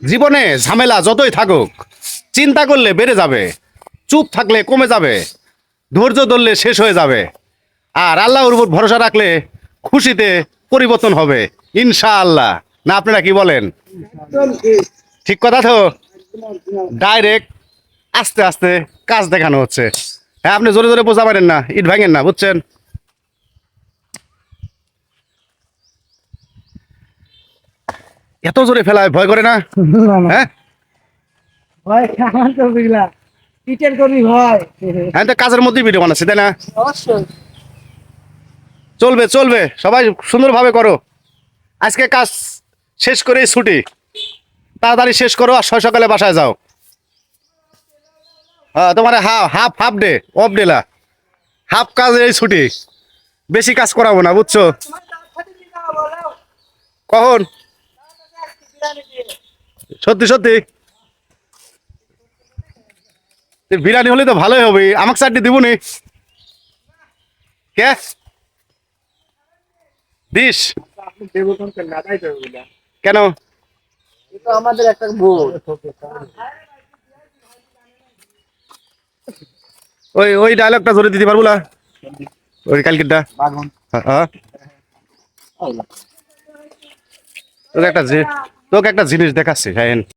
জীবনে ঝামেলা যতই থাকুক, চিন্তা করলে বেড়ে যাবে, চুপ থাকলে কমে যাবে, ধৈর্য ধরলে শেষ হয়ে যাবে। আর আল্লাহর উপর ভরসা রাখলে খুশিতে পরিবর্তন হবে, ইনশাআল্লাহ। না, আপনারা কি বলেন? ঠিক কথা তো? ডাইরেক্ট আস্তে আস্তে কাজ দেখানো হচ্ছে। হ্যাঁ আপনি জোরে জোরে বোঝা পারেন না, ইট ভাঙেন না, বুঝছেন? এত জোরে ফেলায় ভয় করে না? হ্যাঁ? ভাই আমার তো বুঝলা। পিটের কবি হয় হ্যাঁ তো কাজের মধ্যেই ভিডিও বানাচ্ছি তাই না? অবশ্যই। চলবে চলবে। সবাই সুন্দরভাবে করো। আজকে কাজ শেষ করেই ছুটি। তাড়াতাড়ি শেষ করো আর ছয় সকালে বাসায় যাও। হ্যাঁ তোমার half half half day off ডেলা হাফ কাজের ছুটি। বেশি কাজ করাবো না বুঝছ? কখন? সত্যি সত্যি। বিরিয়ানি হলে তো ভালোই হবে। আমাকে চারটি দিব নি। কে? দিস। কেন? আমাদের একটা ওই ওই ডায়লগটা ধরে দিতে পারব না? ওই কালকেরটা? হ্যাঁ, হ্যাঁ। একটা তোকে একটা জিনিস দেখাচ্ছি হ্যাঁ